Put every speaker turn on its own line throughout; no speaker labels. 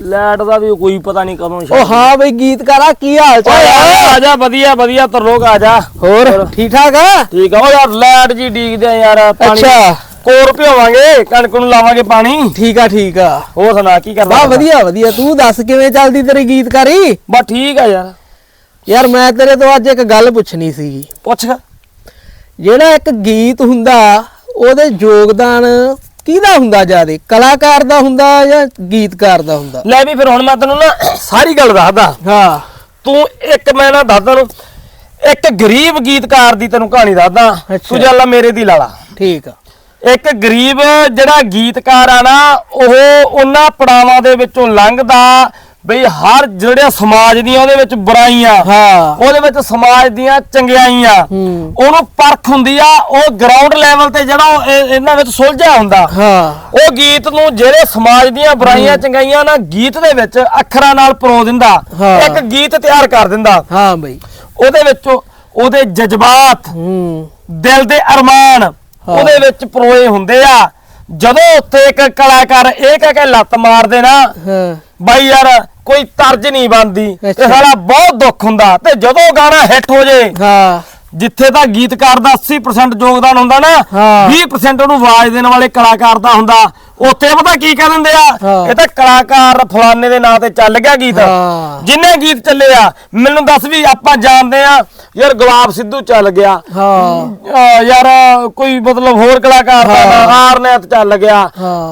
Light ਦਾ ਵੀ ਕੋਈ ਪਤਾ ਨਹੀਂ ਕਦੋਂ
ਉਹ ਹਾਂ ਬਈ ਗੀਤਕਾਰਾ ਕੀ ਹਾਲ ਚਾਲ ਆ?
ਆ ਜਾ ਵਧੀਆ ਵਧੀਆ ਤਰਲੋਕ ਆ ਜਾ।
ਹੋਰ ਠੀਕ ਠਾਕ ਆ?
ਠੀਕ ਆ। ਓ ਯਾਰ ਲੈਟ ਜੀ ਡੀਕਦੇ ਆ ਯਾਰ ਪਾਣੀ
ਅੱਛਾ।
ਕੋਰ ਭਿਓਵਾਂਗੇ ਕਣਕ ਨੂੰ ਲਾਵਾਂਗੇ ਪਾਣੀ।
ਠੀਕ ਆ ਠੀਕ ਆ।
ਹੋਰ ਸੁਣਾ ਕੀ ਕਰਦਾ
ਵਾਹ ਵਧੀਆ ਵਧੀਆ। ਤੂੰ ਦੱਸ ਕਿਵੇਂ ਚੱਲਦੀ ਤੇਰੀ ਗੀਤਕਾਰੀ?
ਬਸ ਠੀਕ ਆ ਯਾਰ।
ਯਾਰ ਮੈਂ ਤੇਰੇ ਤੋਂ ਅੱਜ ਇੱਕ ਗੱਲ ਪੁੱਛਣੀ ਸੀਗੀ।
ਪੁੱਛ।
ਜਿਹੜਾ ਇੱਕ ਗੀਤ ਹੁੰਦਾ ਉਹਦੇ ਯੋਗਦਾਨ ਕਿਹਦਾ ਹੁੰਦਾ ਜਿਆਦੇ? ਕਲਾਕਾਰ ਦਾ ਹੁੰਦਾ ਜਾਂ ਗੀਤਕਾਰ ਦਾ ਹੁੰਦਾ?
ਲੈ ਵੀ ਫਿਰ ਹੁਣ ਮੈਂ ਤੈਨੂੰ ਨਾ ਸਾਰੀ ਗੱਲ ਦੱਸਦਾ।
ਹਾਂ।
ਤੂੰ ਇੱਕ ਮੈਂ ਨਾ ਦੱਸਦਾ ਨੂੰ ਇੱਕ ਗਰੀਬ ਗੀਤਕਾਰ ਦੀ ਤੈਨੂੰ ਕਹਾਣੀ ਦੱਸਦਾ। ਤੂੰ ਚੱਲ ਮੇਰੇ ਦੀ ਲਾ ਲਾ
ਠੀਕ ਆ।
ਇੱਕ ਗਰੀਬ ਜਿਹੜਾ ਗੀਤਕਾਰ ਆ ਨਾ ਉਹ ਉਹਨਾਂ ਪੜਾਵਾਂ ਦੇ ਵਿੱਚੋਂ ਲੰਘਦਾ ਬਈ ਹਰ ਜਿਹੜੇ ਸਮਾਜ ਦੀਆਂ ਉਹਦੇ ਵਿੱਚ ਬੁਰਾਈਆਂ
ਹਾਂ।
ਉਹਦੇ ਵਿੱਚ ਸਮਾਜ ਦੀਆਂ ਚੰਗਿਆਈਆਂ ਉਹਨੂੰ ਪਰਖ ਹੁੰਦੀ ਆ ਉਹ ਗਰਾਊਂਡ ਲੈਵਲ ਤੇ ਜਿਹੜਾ ਇਹਨਾਂ ਵਿੱਚ ਸੁਲਝਿਆ ਹੁੰਦਾ।
ਹਾਂ।
ਉਹ ਗੀਤ ਨੂੰ ਜਿਹੜੇ ਸਮਾਜ ਦੀਆਂ ਬੁਰਾਈਆਂ ਚੰਗਾਈਆਂ ਨਾ ਗੀਤ ਦੇ ਵਿੱਚ ਅੱਖਰਾਂ ਨਾਲ ਪਰੋ ਦਿੰਦਾ। ਇੱਕ ਗੀਤ ਤਿਆਰ ਕਰ ਦਿੰਦਾ।
ਹਾਂ ਬਈ।
ਉਹਦੇ ਵਿੱਚੋਂ ਉਹਦੇ ਜਜ਼ਬਾਤ ਦਿਲ ਦੇ ਅਰਮਾਨ ਉਹਦੇ ਵਿੱਚ ਪਰੋਏ ਹੁੰਦੇ ਆ। ਜਦੋਂ ਉੱਥੇ ਇੱਕ ਕਲਾਕਾਰ ਇਹ ਕਹਿ ਕੇ ਲੱਤ ਮਾਰਦੇ ਨਾ
ਹਾਂ।
ਬਾਈ ਯਾਰ ਕੋਈ ਤਰਜ ਨਹੀਂ ਬਣਦੀ। ਤੇ
ਅੱਛਾ।
ਸਾਲਾ ਬਹੁਤ ਦੁੱਖ ਹੁੰਦਾ। ਤੇ ਜਦੋਂ ਗਾਣਾ ਹਿੱਟ ਹੋ ਜੇ
ਹਾਂ।
ਜਿੱਥੇ ਤਾਂ ਗੀਤਕਾਰ ਦਾ 80% ਯੋਗਦਾਨ ਹੁੰਦਾ ਨਾ
ਹਾਂ।
20% ਉਹਨੂੰ ਆਵਾਜ਼ ਦੇਣ ਵਾਲੇ ਕਲਾਕਾਰ ਦਾ ਹੁੰਦਾ ਉੱਥੇ ਪਤਾ ਕੀ ਕਹਿ ਦਿੰਦੇ ਆ। ਇਹ ਤਾਂ ਕਲਾਕਾਰ ਫਲਾਣੇ ਦੇ ਨਾਂ ਤੇ ਚੱਲ ਗਿਆ ਗੀਤ। ਜਿੰਨੇ ਗੀਤ ਚੱਲੇ ਆ ਮੈਨੂੰ ਦੱਸ ਵੀ ਆਪਾਂ ਜਾਣਦੇ ਆ ਯਾਰ ਗੁਲਾਬ ਸਿੱਧੂ ਚੱਲ ਗਿਆ
ਹਾਂ
ਯਾਰ ਕੋਈ ਮਤਲਬ ਹੋਰ ਕਲਾਕਾਰ ਦਾ
ਹਾਂ।
ਨਾਂ ਆਰਨੈਤ ਚੱਲ ਗਿਆ।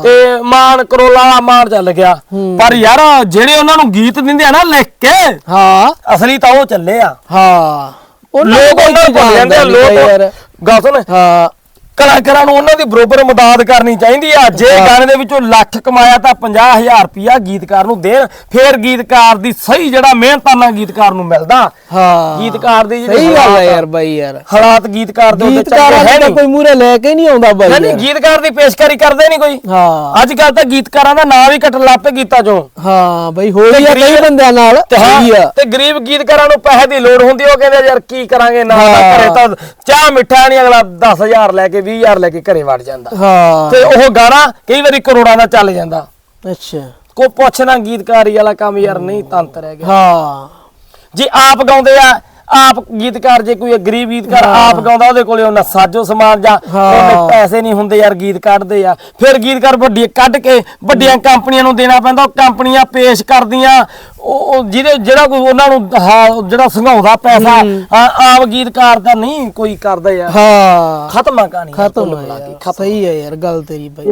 ਤੇ ਮਾਨ ਕਰੋਲਾ ਵਾਲਾ ਮਾਨ ਚੱਲ ਗਿਆ। ਪਰ ਯਾਰ ਜਿਹੜੇ ਉਹਨਾਂ ਨੂੰ ਗੀਤ ਦਿੰਦੇ ਆ ਨਾ ਲਿਖ ਕੇ
ਹਾਂ
ਅਸਲੀ ਤਾਂ ਉਹ ਚੱਲੇ ਆ
ਹਾਂ
ਲੋਕ ਉਹਨਾਂ ਨੂੰ ਭੁੱਲ ਜਾਂਦੇ ਆ ਲੋਕ ਗੱਲ ਸੁਣ।
ਹਾਂ।
ਕਲਾਕਾਰਾਂ ਨੂੰ ਉਹਨਾਂ ਦੀ ਬਰੋਬਰ ਮਦਦ ਕਰਨੀ ਚਾਹੀਦੀ ਆ। ਜੇ। ਗਾਣੇ ਦੇ ਵਿੱਚੋਂ ਲੱਖ ਕਮਾਇਆ ਤਾਂ 50000 ਰੁਪਿਆ ਗੀਤਕਾਰ ਨੂੰ ਦੇਣ ਫੇਰ ਗੀਤਕਾਰ ਦੀ ਸਹੀ ਜਿਹੜਾ ਮਿਹਨਤਾਨਾ ਗੀਤਕਾਰ ਨੂੰ ਮਿਲਦਾ।
ਹਾਂ।
ਗੀਤਕਾਰ ਦੀ ਜਿਹੜੀ
ਸਹੀ ਗੱਲ
ਆ,
ਯਾਰ ਬਾਈ ਯਾਰ।
ਹਾਲਾਤ ਗੀਤਕਾਰ ਦੇ ਉੱਤੇ
ਗੀਤਕਾਰਾਂ
ਚੰਗੇ ਹੈ
ਦਾ
ਨਹੀਂ।
ਕੋਈ ਮੂਰੇ ਲੈ ਕੇ ਨਹੀਂ ਆਉਂਦਾ ਬਾਈ
ਨਹੀਂ
ਯਾਰ।
ਗੀਤਕਾਰ ਦੀ ਪੇਸ਼ਕਾਰੀ ਕਰਦੇ ਨਹੀਂ ਕੋਈ।
ਹਾਂ।
ਅੱਜ ਕੱਲ ਤਾਂ ਗੀਤਕਾਰਾਂ ਦਾ ਨਾਂ ਵੀ ਕੱਟ ਲੱਪੇ ਗੀਤਾਂ ਚੋਂ।
ਹਾਂ ਬਈ ਹੋਈ ਆ ਕਈ
ਗਰੀਬ-
ਬੰਦਿਆਂ ਨਾਲ
ਤੇ ਹਾਂ ਤੇ ਗਰੀਬ ਗੀਤਕਾਰਾਂ ਨੂੰ ਪੈਸੇ ਦੀ ਲੋੜ ਹੁੰਦੀ ਉਹ ਕਹਿੰਦੇ ਯਾਰ ਕੀ ਕਰਾਂਗੇ ਨਾ। ਘਰੇ ਤਾਂ ਚਾਹ ਮਿੱਠਾ ਨਹੀਂ ਅਗਲਾ 10000 ਲੈ ਕੇ 20000 ਲੈ ਕੇ ਘਰੇ ਵੜ ਜਾਂਦਾ।
ਹਾਂ।
ਤੇ ਉਹ ਗਾਣਾ ਕਈ ਵਾਰੀ ਕਰੋੜਾਂ ਦਾ ਚੱਲ ਜਾਂਦਾ।
ਅੱਛਾ।
ਕੋ ਪੁੱਛਣਾ ਗੀਤਕਾਰੀ ਵਾਲਾ ਕੰਮ ਯਾਰ ਨਹੀਂ ਤੰਤ ਰਹਿ ਗਿਆ।
ਹਾਂ।
ਜੇ ਆਪ ਗਾਉਂਦੇ ਆ ਆਪ ਗੀਤਕਾਰ ਜੇ ਕੋਈ ਗਰੀਬ ਗੀਤਕਾਰ ਆਪ ਗਾਉਂਦਾ ਉਹਦੇ ਕੋਲੇ ਉਹਨਾਂ ਸਾਜੋ ਸਮਾਨ ਜਾਂ। ਉਹਨੇ ਪੈਸੇ ਨਹੀਂ ਹੁੰਦੇ ਯਾਰ ਗੀਤ ਕੱਢਦੇ ਆ। ਫਿਰ ਗੀਤਕਾਰ ਵੱਡੀ ਕੱਢ ਕੇ ਵੱਡੀਆਂ ਕੰਪਨੀਆਂ ਨੂੰ ਦੇਣਾ ਪੈਂਦਾ ਉਹ ਕੰਪਨੀਆਂ ਪੇਸ਼ ਕਰਦੀਆਂ। ਉਹ ਜਿਹਦੇ ਜਿਹੜਾ ਕੋਈ ਉਹਨਾਂ ਨੂੰ ਜਿਹੜਾ ਸੰਘਾਉਂਦਾ ਪੈਸਾ ਆ- ਆਮ ਗੀਤਕਾਰ ਦਾ ਨਹੀਂ ਕੋਈ ਕਰਦਾ ਯਾਰ
ਹਾਂ।
ਖਤਮ ਆ ਕਹਾਣੀ।
ਖਤਮ
ਕੇ,
ਯਾਰ। ਸਹੀ ਹੈ ਯਾਰ ਗੱਲ ਤੇਰੀ ਬਾਈ।